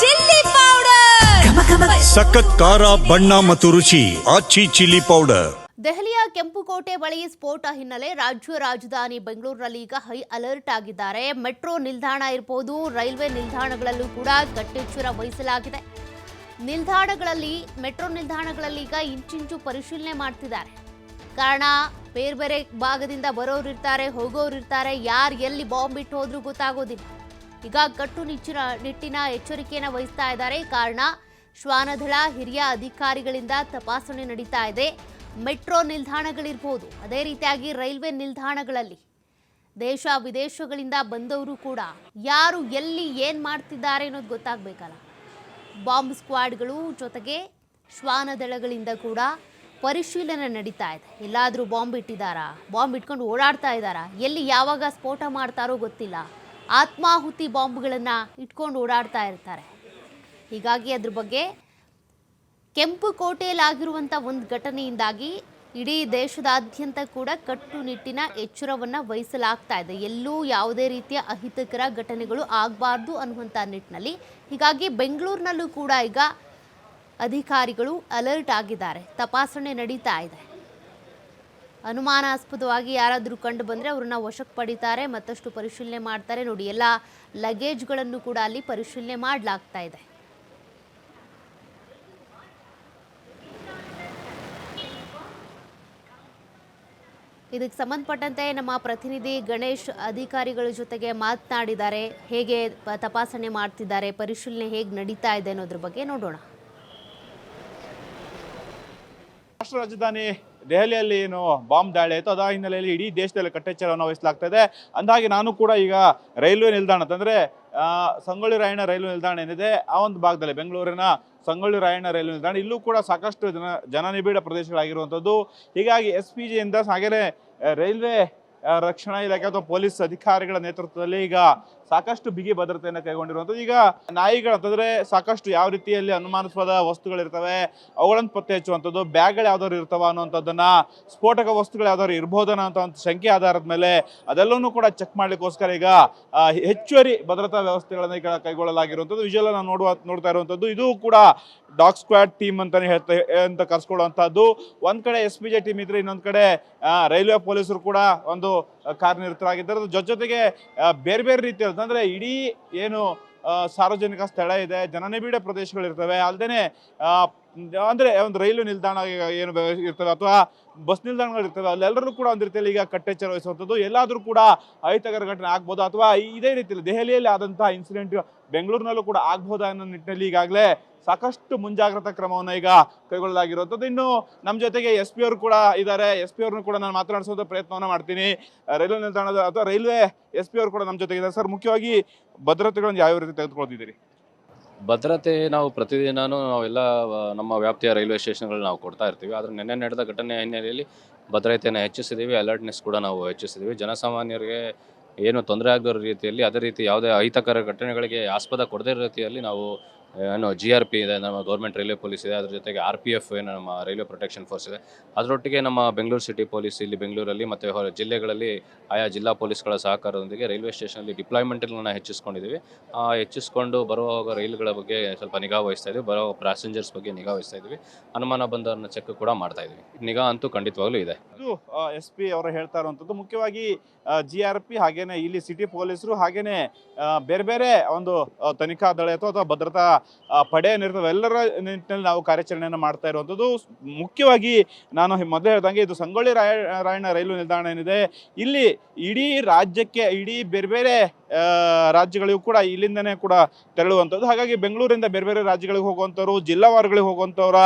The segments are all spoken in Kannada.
Chilli powder. ಸಖತ್ ಖಾರ ಬಣ್ಣ ಮತ್ತು ರುಚಿ ಆಚಿ ಚಿಲ್ಲಿ ಪೌಡರ್. ದೆಹಲಿಯ ಕೆಂಪುಕೋಟೆ ಬಳಿ ಸ್ಫೋಟ ಹಿನ್ನೆಲೆ ರಾಜ್ಯ ರಾಜಧಾನಿ ಬೆಂಗಳೂರಿನಲ್ಲಿ ಈಗ ಹೈ ಅಲರ್ಟ್ ಆಗಿದ್ದಾರೆ. ಮೆಟ್ರೋ ನಿಲ್ದಾಣ ಇರಬಹುದು ರೈಲ್ವೆ ನಿಲ್ದಾಣಗಳಲ್ಲೂ ಕೂಡ ಕಟ್ಟೆಚ್ಚರ ವಹಿಸಲಾಗಿದೆ. ನಿಲ್ದಾಣಗಳಲ್ಲಿ ಮೆಟ್ರೋ ನಿಲ್ದಾಣಗಳಲ್ಲಿ ಈಗ ಇಂಚಿಂಚು ಪರಿಶೀಲನೆ ಮಾಡ್ತಿದ್ದಾರೆ. ಕಾರಣ ಬೇರೆ ಬೇರೆ ಭಾಗದಿಂದ ಬರೋರು ಇರ್ತಾರೆ ಹೋಗೋರು ಇರ್ತಾರೆ ಯಾರು ಎಲ್ಲಿ ಬಾಂಬ್ ಇಟ್ಟು ಹೋದ್ರೂ ಗೊತ್ತಾಗೋದಿಲ್ಲ. ಈಗ ಕಟ್ಟುನಿಚ್ಚಿನ ನಿಟ್ಟಿನ ಎಚ್ಚರಿಕೆಯನ್ನು ವಹಿಸ್ತಾ ಇದ್ದಾರೆ. ಕಾರಣ, ಶ್ವಾನದಳ ಹಿರಿಯ ಅಧಿಕಾರಿಗಳಿಂದ ತಪಾಸಣೆ ನಡೀತಾ ಇದೆ. ಮೆಟ್ರೋ ನಿಲ್ದಾಣಗಳಿರ್ಬೋದು. ಅದೇ ರೀತಿಯಾಗಿ ರೈಲ್ವೆ ನಿಲ್ದಾಣಗಳಲ್ಲಿ ದೇಶ ವಿದೇಶಗಳಿಂದ ಬಂದವರು ಕೂಡ ಯಾರು ಎಲ್ಲಿ ಏನು ಮಾಡ್ತಿದ್ದಾರೆ ಅನ್ನೋದು ಗೊತ್ತಾಗಬೇಕಲ್ಲ. ಬಾಂಬ್ ಸ್ಕ್ವಾಡ್ಗಳು ಜೊತೆಗೆ ಶ್ವಾನದಳಗಳಿಂದ ಕೂಡ ಪರಿಶೀಲನೆ ನಡೀತಾ ಇದೆ. ಎಲ್ಲಾದರೂ ಬಾಂಬ್ ಇಟ್ಟಿದ್ದಾರಾ? ಬಾಂಬ್ ಇಟ್ಕೊಂಡು ಓಡಾಡ್ತಾ ಇದ್ದಾರಾ? ಎಲ್ಲಿ ಯಾವಾಗ ಸ್ಫೋಟ ಮಾಡ್ತಾರೋ ಗೊತ್ತಿಲ್ಲ. ಆತ್ಮಾಹುತಿ ಬಾಂಬ್ಗಳನ್ನು ಇಟ್ಕೊಂಡು ಓಡಾಡ್ತಾ ಇರ್ತಾರೆ. ಹೀಗಾಗಿ ಅದ್ರ ಬಗ್ಗೆ ಕೆಂಪು ಕೋಟೆಯಲ್ಲಾಗಿರುವಂಥ ಒಂದು ಘಟನೆಯಿಂದಾಗಿ ಇಡೀ ದೇಶದಾದ್ಯಂತ ಕೂಡ ಕಟ್ಟುನಿಟ್ಟಿನ ಎಚ್ಚರವನ್ನು ವಹಿಸಲಾಗ್ತಾ ಇದೆ. ಎಲ್ಲೂ ಯಾವುದೇ ರೀತಿಯ ಅಹಿತಕರ ಘಟನೆಗಳು ಆಗಬಾರ್ದು ಅನ್ನುವಂಥ ನಿಟ್ಟಿನಲ್ಲಿ. ಹೀಗಾಗಿ ಬೆಂಗಳೂರಿನಲ್ಲೂ ಕೂಡ ಈಗ ಅಧಿಕಾರಿಗಳು ಅಲರ್ಟ್ ಆಗಿದ್ದಾರೆ. ತಪಾಸಣೆ ನಡೀತಾ ಇದೆ. ಅನುಮಾನಾಸ್ಪದವಾಗಿ ಯಾರಾದರೂ ಕಂಡು ಬಂದರೆ ಅವ್ರನ್ನ ವಶಕ್ಕೆ ಪಡಿತಾರೆ, ಮತ್ತಷ್ಟು ಪರಿಶೀಲನೆ ಮಾಡ್ತಾರೆ. ನೋಡಿ, ಎಲ್ಲ ಲಗೇಜ್ಗಳನ್ನು ಕೂಡ ಅಲ್ಲಿ ಪರಿಶೀಲನೆ ಮಾಡಲಾಗ್ತಾ ಇದೆ. ಇದಕ್ಕೆ ಸಂಬಂಧಪಟ್ಟಂತೆ ನಮ್ಮ ಪ್ರತಿನಿಧಿ ಗಣೇಶ್ ಅಧಿಕಾರಿಗಳ ಜೊತೆಗೆ ಮಾತನಾಡಿದ್ದಾರೆ. ಹೇಗೆ ತಪಾಸಣೆ ಮಾಡ್ತಿದ್ದಾರೆ, ಪರಿಶೀಲನೆ ಹೇಗೆ ನಡೀತಾ ಇದೆ ಅನ್ನೋದ್ರ ಬಗ್ಗೆ ನೋಡೋಣ. ರಾಷ್ಟ್ರ ರಾಜಧಾನಿ ದೆಹಲಿಯಲ್ಲಿ ಏನು ಬಾಂಬ್ ದಾಳಿ ಆಯಿತು ಅದಾದ ಹಿನ್ನೆಲೆಯಲ್ಲಿ ಇಡೀ ದೇಶದಲ್ಲಿ ಕಟ್ಟೆಚ್ಚರವನ್ನು ವಹಿಸಲಾಗ್ತದೆ ಅಂದಾಗೆ ನಾನು ಕೂಡ ಈಗ ರೈಲ್ವೆ ನಿಲ್ದಾಣ ಅಂತಂದ್ರೆ ಸಂಗೊಳ್ಳಿ ರಾಯಣ್ಣ ರೈಲ್ವೆ ನಿಲ್ದಾಣ ಏನಿದೆ, ಆ ಒಂದು ಭಾಗದಲ್ಲಿ, ಬೆಂಗಳೂರಿನ ಸಂಗೊಳ್ಳಿ ರಾಯಣ್ಣ ರೈಲ್ವೆ ನಿಲ್ದಾಣ, ಇಲ್ಲೂ ಕೂಡ ಸಾಕಷ್ಟು ಜನ, ಜನನಿಬಿಡ ಪ್ರದೇಶಗಳಾಗಿರುವಂಥದ್ದು. ಹೀಗಾಗಿ ಎಸ್ ಪಿ ಜಿಯಿಂದ ಹಾಗೆಯೇ ರೈಲ್ವೆ ರಕ್ಷಣಾ ಇಲಾಖೆ ಅಥವಾ ಪೊಲೀಸ್ ಅಧಿಕಾರಿಗಳ ನೇತೃತ್ವದಲ್ಲಿ ಈಗ ಸಾಕಷ್ಟು ಬಿಗಿ ಭದ್ರತೆಯನ್ನು ಕೈಗೊಂಡಿರುವಂಥದ್ದು. ಈಗ ನಾಯಿಗಳು ಅಂತಂದ್ರೆ ಸಾಕಷ್ಟು ಯಾವ ರೀತಿಯಲ್ಲಿ ಅನುಮಾನಾಸ್ಪದ ವಸ್ತುಗಳಿರ್ತವೆ ಅವುಗಳನ್ನು ಪತ್ತೆ ಹಚ್ಚುವಂಥದ್ದು, ಬ್ಯಾಗ್ಗಳು ಯಾವ್ದಾದ್ರು ಇರ್ತವ ಅನ್ನುವಂಥದ್ದನ್ನ, ಸ್ಫೋಟಕ ವಸ್ತುಗಳು ಯಾವ್ದಾದ್ರು ಇರ್ಬೋದನ್ನ ಅಂತ ಒಂದು ಶಂಕೆ ಆಧಾರದ ಮೇಲೆ ಅದೆಲ್ಲವೂ ಕೂಡ ಚೆಕ್ ಮಾಡ್ಲಿಕ್ಕೋಸ್ಕರ ಈಗ ಹೆಚ್ಚುವರಿ ಭದ್ರತಾ ವ್ಯವಸ್ಥೆಗಳನ್ನು ಈಗ ಕೈಗೊಳ್ಳಲಾಗಿರುವಂಥದ್ದು. ವಿಜುವಲ್ ನಾವು ನೋಡುವ, ನೋಡ್ತಾ ಇರುವಂಥದ್ದು. ಇದು ಕೂಡ ಡಾಗ್ ಸ್ಕ್ವಾಡ್ ಟೀಮ್ ಅಂತಾನೆ ಹೇಳ್ತಾ ಅಂತ ಕರ್ಸ್ಕೊಳ್ಳುವಂಥದ್ದು ಒಂದ್ ಕಡೆ ಎಸ್ ಪಿ ಜೆ ಟೀಮ್ ಇದ್ರೆ ಇನ್ನೊಂದ್ ಕಡೆ ರೈಲ್ವೆ ಪೊಲೀಸರು ಕೂಡ ಒಂದು ಕಾರ್ಯನಿರತರಾಗಿದ್ದಾರೆ. ಜೊತೆಗೆ ಬೇರೆ ಬೇರೆ ರೀತಿಯ ಅಂದ್ರೆ ಇಡೀ ಏನು ಸಾರ್ವಜನಿಕ ಸ್ಥಳ ಇದೆ, ಜನನಿಬಿಡ ಪ್ರದೇಶಗಳಿರ್ತವೆ. ಅಲ್ಲದೆ ಅಂದ್ರೆ ಒಂದು ರೈಲು ನಿಲ್ದಾಣ ಏನು ಇರ್ತವೆ ಅಥವಾ ಬಸ್ ನಿಲ್ದಾಣಗಳು ಇರ್ತವೆ ಅಲ್ಲೆಲ್ಲರೂ ಕೂಡ ಒಂದು ರೀತಿಯಲ್ಲಿ ಈಗ ಕಟ್ಟೆಚ್ಚರ ವಹಿಸುವಂಥದ್ದು ಎಲ್ಲಾದರೂ ಕೂಡ ಅಹಿತಕರ ಘಟನೆ ಆಗ್ಬೋದು ಅಥವಾ ಇದೇ ರೀತಿಯಲ್ಲಿ ದೆಹಲಿಯಲ್ಲಿ ಆದಂತಹ ಇನ್ಸಿಡೆಂಟ್ ಬೆಂಗಳೂರಿನಲ್ಲೂ ಕೂಡ ಆಗ್ಬೋದಾ ಅನ್ನೋ ನಿಟ್ಟಿನಲ್ಲಿ ಈಗಾಗಲೇ ಸಾಕಷ್ಟು ಮುಂಜಾಗ್ರತಾ ಕ್ರಮವನ್ನು ಈಗ ಕೈಗೊಳ್ಳಲಾಗಿರುವಂಥದ್ದು. ಇನ್ನು ನಮ್ಮ ಜೊತೆಗೆ ಎಸ್ ಪಿ ಅವರು ಕೂಡ ಇದ್ದಾರೆ ಎಸ್ ಪಿ ಅವ್ರನ್ನು ಕೂಡ ನಾನು ಮಾತನಾಡಿಸುವಂಥ ಪ್ರಯತ್ನವನ್ನು ಮಾಡ್ತೀನಿ. ರೈಲ್ವೆ ನಿಲ್ದಾಣದ ಅಥವಾ ರೈಲ್ವೆ ಎಸ್ ಪಿ ಅವರು ಕೂಡ ನಮ್ಮ ಜೊತೆಗೆ ಇದ್ದಾರೆ ಸರ್, ಮುಖ್ಯವಾಗಿ ಭದ್ರತೆಗಳನ್ನು ಯಾವ ರೀತಿ ತೆಗೆದುಕೊಳ್ತಿದ್ದೀರಿ? ಭದ್ರತೆ ನಾವು ಪ್ರತಿದಿನಾನು ನಾವೆಲ್ಲ ನಮ್ಮ ವ್ಯಾಪ್ತಿಯ ರೈಲ್ವೆ ಸ್ಟೇಷನ್ಗಳು ನಾವು ಕೊಡ್ತಾ ಇರ್ತೀವಿ. ಆದರೆ ನಿನ್ನೆ ನಡೆದ ಘಟನೆ ಹಿನ್ನೆಲೆಯಲ್ಲಿ ಭದ್ರತೆಯನ್ನು ಹೆಚ್ಚಿಸಿದ್ದೀವಿ. ಅಲರ್ಟ್ನೆಸ್ ಕೂಡ ನಾವು ಹೆಚ್ಚಿಸಿದ್ದೀವಿ. ಜನಸಾಮಾನ್ಯರಿಗೆ ಏನು ತೊಂದರೆ ಆಗದ ರೀತಿಯಲ್ಲಿ ಅದೇ ರೀತಿ ಯಾವುದೇ ಅಹಿತಕರ ಘಟನೆಗಳಿಗೆ ಆಸ್ಪದ ಕೊಡದೇ ರೀತಿಯಲ್ಲಿ ನಾವು ಏನು ಜಿ ಆರ್ ಪಿ ಇದೆ, ನಮ್ಮ ಗೌರ್ಮೆಂಟ್ ರೈಲ್ವೆ ಪೊಲೀಸ್ ಇದೆ, ಅದ್ರ ಜೊತೆಗೆ ಆರ್ ಪಿ ಎಫ್ ಏನು, ನಮ್ಮ ರೈಲ್ವೆ ಪ್ರೊಟೆಕ್ಷನ್ ಫೋರ್ಸ್ ಇದೆ. ಅದರೊಟ್ಟಿಗೆ ನಮ್ಮ ಬೆಂಗಳೂರು ಸಿಟಿ ಪೊಲೀಸ್ ಇಲ್ಲಿ ಬೆಂಗಳೂರಲ್ಲಿ ಮತ್ತು ಹೊರ ಜಿಲ್ಲೆಗಳಲ್ಲಿ ಆಯಾ ಜಿಲ್ಲಾ ಪೊಲೀಸ್ಗಳ ಸಹಕಾರದೊಂದಿಗೆ ರೈಲ್ವೆ ಸ್ಟೇಷನಲ್ಲಿ ಡಿಪ್ಲಾಯ್ಮೆಂಟನ್ನು ಹೆಚ್ಚಿಸ್ಕೊಂಡಿದ್ದೀವಿ. ಹೆಚ್ಚಿಸ್ಕೊಂಡು ಬರುವಾಗ ರೈಲುಗಳ ಬಗ್ಗೆ ಸ್ವಲ್ಪ ನಿಗಾ ವಹಿಸ್ತಾ ಇದ್ದೀವಿ ಬರೋ ಪ್ಯಾಸೆಂಜರ್ಸ್ ಬಗ್ಗೆ ನಿಗಾ ವಹಿಸ್ತಾ ಇದ್ದೀವಿ ಅನುಮಾನ ಬಂದವರನ್ನ ಚೆಕ್ ಕೂಡ ಮಾಡ್ತಾ ಇದ್ದೀವಿ ನಿಗಾ ಅಂತೂ ಖಂಡಿತವಾಗ್ಲೂ ಇದೆ. ಇದು ಎಸ್ ಪಿ ಅವರು ಹೇಳ್ತಾ ಇರುವಂಥದ್ದು. ಮುಖ್ಯವಾಗಿ ಜಿ ಆರ್ ಪಿ ಹಾಗೇನೆ ಇಲ್ಲಿ ಸಿಟಿ ಪೊಲೀಸರು ಹಾಗೇನೆ ಬೇರೆ ಬೇರೆ ಒಂದು ತನಿಖಾ ದಳ ಅಥವಾ ಭದ್ರತಾ ಪಡೆ ಏನಿರ್ತವೆ ಎಲ್ಲರ ನಿಟ್ಟಿನಲ್ಲಿ ನಾವು ಕಾರ್ಯಾಚರಣೆಯನ್ನು ಮಾಡ್ತಾ ಇರುವಂಥದ್ದು. ಮುಖ್ಯವಾಗಿ ನಾನು ಮೊದಲು ಹೇಳ್ದಂಗೆ ಇದು ಸಂಗೊಳ್ಳಿ ರಾಯ ರಾಯಣ್ಣ ರೈಲು ನಿಲ್ದಾಣ ಏನಿದೆ, ಇಲ್ಲಿ ಇಡೀ ರಾಜ್ಯಕ್ಕೆ, ಇಡೀ ಬೇರೆ ಬೇರೆ ರಾಜ್ಯಗಳಿಗೂ ಕೂಡ ಇಲ್ಲಿಂದನೇ ಕೂಡ ತೆರಳುವಂಥದ್ದು. ಹಾಗಾಗಿ ಬೆಂಗಳೂರಿಂದ ಬೇರೆ ಬೇರೆ ರಾಜ್ಯಗಳಿಗೆ ಹೋಗುವಂಥವ್ರು ಜಿಲ್ಲಾವಾರುಗಳಿಗೆ ಹೋಗುವಂಥವ್ರ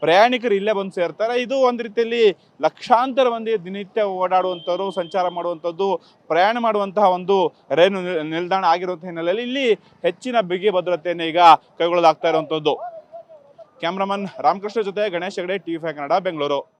ಪ್ರಯಾಣಿಕರು ಇಲ್ಲೇ ಬಂದು ಸೇರ್ತಾರೆ. ಇದು ಒಂದು ರೀತಿಯಲ್ಲಿ ಲಕ್ಷಾಂತರ ಮಂದಿ ದಿನನಿತ್ಯ ಓಡಾಡುವಂಥವ್ರು, ಸಂಚಾರ ಮಾಡುವಂಥದ್ದು, ಪ್ರಯಾಣ ಮಾಡುವಂತಹ ಒಂದು ರೈಲು ನಿಲ್- ನಿಲ್ದಾಣ ಆಗಿರುವಂಥ ಹಿನ್ನೆಲೆಯಲ್ಲಿ ಇಲ್ಲಿ ಹೆಚ್ಚಿನ ಬಿಗಿ ಭದ್ರತೆಯನ್ನು ಈಗ ಕೈಗೊಳ್ಳಲಾಗ್ತಾ ಇರುವಂಥದ್ದು. ಕ್ಯಾಮ್ರಾಮನ್ ರಾಮಕೃಷ್ಣ ಜೊತೆ ಗಣೇಶ್ ಹೆಗಡೆ ಟಿವಿ ಫೈ ಕನ್ನಡ, ಬೆಂಗಳೂರು.